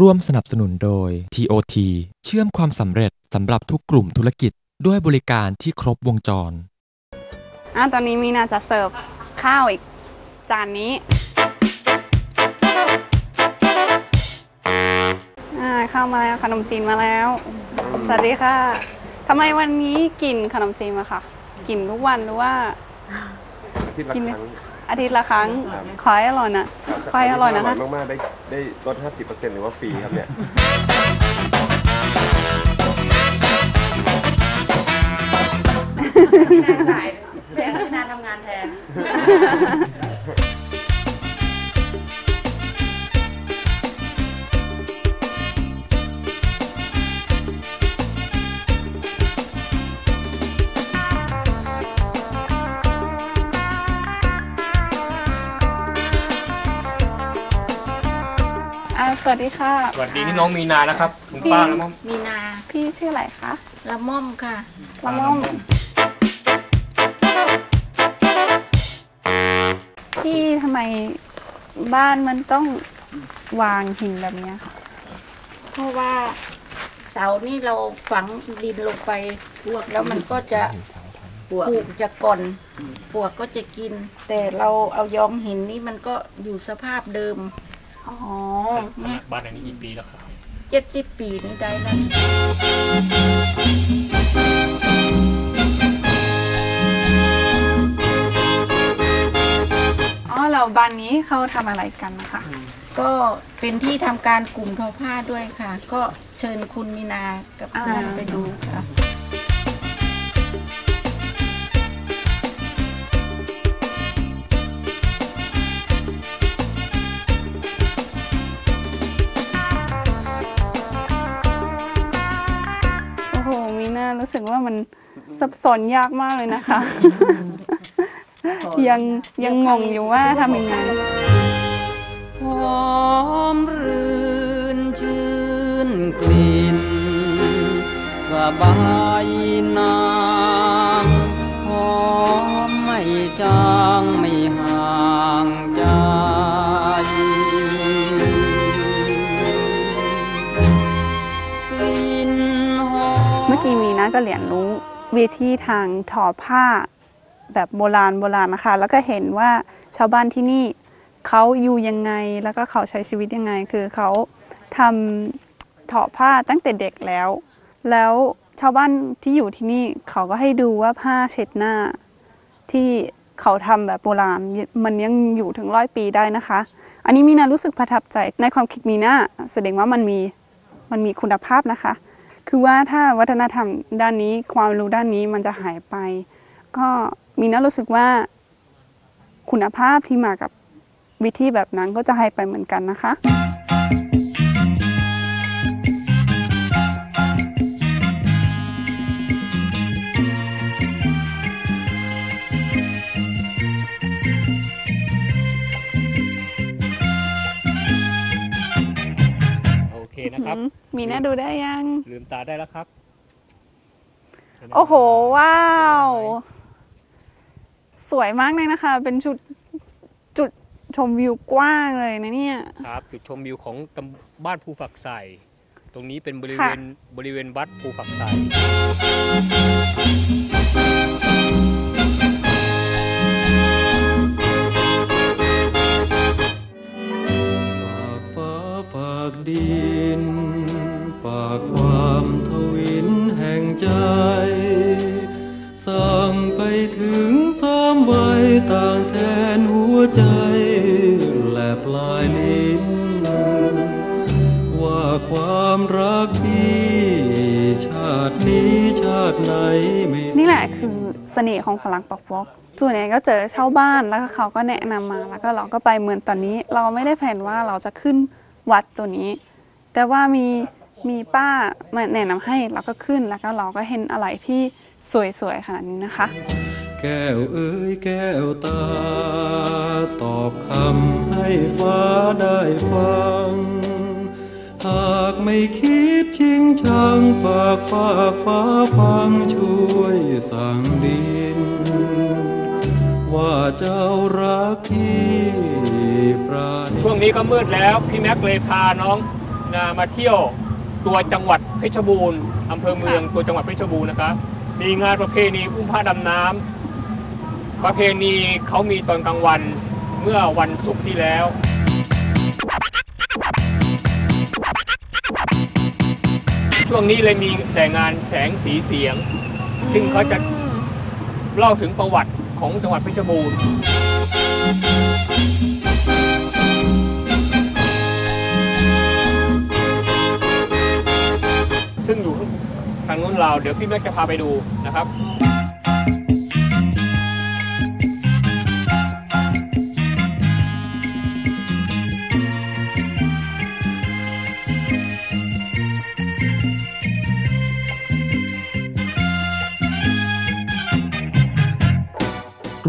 ร่วมสนับสนุนโดย TOT เชื่อมความสำเร็จสำหรับทุกกลุ่มธุรกิจด้วยบริการที่ครบวงจร อะตอนนี้มีนาจะเสิร์ฟข้าวอีก จานนี้อ่าข้าวมาแล้วขนมจีนมาแล้ว สวัสดีค่ะทำไมวันนี้กินขนมจีนมาค่ะ กินทุกวันหรือว่า อาทิตย์ละกินครั้ง อาทิตย์ละครั้งขอให้อร่อยนะขอให้อร่อยนะคะมากๆได้ได้ลด 50%หรือว่าฟรีครับเนี่ยสายแม่ที่นาทำงานแทน สวัสดีค่ะ สวัสดีนี่น้องมีนานะครับคุณป้าแล้วมั้งมีนาพี่ชื่ออะไรคะละม่อมค่ะ ละม่อม พี่ทำไมบ้านมันต้องวางหินแบบเนี้ยค่ะ เพราะว่าเสานี่เราฝังดินลงไปปวกแล้วมันก็จะปวกจะก่อนปวกก็จะกิน แต่เราเอายองหินนี่มันก็อยู่สภาพเดิม อ๋อเนี่ยบ้านอันนี้กี่ปีแล้วครับเจ็ดสิบปีนี่ได้แล้วอ๋อแล้วบ้านนี้เขาทำอะไรกันนะคะ ก็เป็นที่ทำการกลุ่มทอผ้าด้วยค่ะ ก็เชิญคุณมีนากับเพื่อนไปดูค่ะ รู้สึกว่ามันสับสนยากมากเลยนะคะ ยังยังงงอยู่ว่าทำยังไงหอมรื่นชื่นกลิ่น สบายนางหอมไม่จางไม่ นะก็เรียนรู้วิธีทางทอผ้าแบบโบราณโบราณนะคะ แล้วก็เห็นว่าชาวบ้านที่นี่เขาอยู่ยังไงแล้วก็เขาใช้ชีวิตยังไง คือเขาทำทอผ้าตั้งแต่เด็กแล้ว แล้วชาวบ้านที่อยู่ที่นี่เขาก็ให้ดูว่าผ้าเช็ดหน้า ที่เขาทำแบบโบราณมันยังอยู่ถึงร้อยปีได้นะคะ อันนี้มีนารู้สึกประทับใจในความคิดมีนาแสดงว่ามันมีมันมีคุณภาพนะคะ คือว่าถ้าวัฒนธรรมด้านนี้ความรู้ด้านนี้มันจะหายไป ก็มีน่ารู้สึกว่า คุณภาพที่มากับวิธีแบบนั้นก็จะหายไปเหมือนกันนะคะ นะครับอืมมีน่าดูได้ยัง ลืมตาได้แล้วครับ โอ้โห ว้าว สวยมากเลยนะคะ เป็นจุดจุดชมวิวกว้างเลยนะเนี่ย ครับ จุดชมวิวของตำบ้านภูฝักใสตรงนี้เป็นบริเวค่ะณบริเวณวัดภูฝักใส ถึงสามวัยต่างแทนหัวใจ และปลายลิ้น ว่าความรักที่ชาตินี้ชาติไหนไม่นี่แหละคือเสน่ห์ของพลังปอกวอกส่วนใหญ่ก็เจอเช่าบ้านแล้วก็เขาก็แนะนำมาแล้วก็เราก็ไปเหมือนตอนนี้ เราไม่ได้แผนว่าเราจะขึ้นวัดตัวนี้ แต่ว่ามีมีป้ามาแนะนำให้เราก็ขึ้นแล้วก็เราก็เห็นอะไรที่สวยๆขนาดนี้นะคะ แก้วเอ้ยแก้วตา ตอบคำให้ฟ้าได้ฟัง หากไม่คิดชิงชังฝากฝากฟ้าฟังช่วยสั่งดิน ว่าเจ้ารักที่ปราณช่วงนี้ก็มืดแล้ว พี่แม็กเลยพาน้องนามาเที่ยวตัวจังหวัดเพชรบูรณ์อำเภอเมืองตัวจังหวัดเพชรบูรณ์นะคะมีงานประเพณีอุ้มผ้าดำน้ำ ประเพณีเขามีตอนกลางวันเมื่อวันศุกร์ที่แล้ว ช่วงนี้เลยมีแต่งานแสงสีเสียง ซึ่งเขาจะเล่าถึงประวัติของจังหวัดเพชรบูรณ์ซึ่งอยู่ทางนู้นเราวเดี๋ยวพี่แม็กจะพาไปดูนะครับ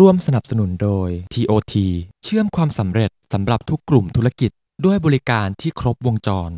ร่วมสนับสนุนโดย TOT เชื่อมความสำเร็จสำหรับทุกกลุ่มธุรกิจด้วยบริการที่ครบวงจร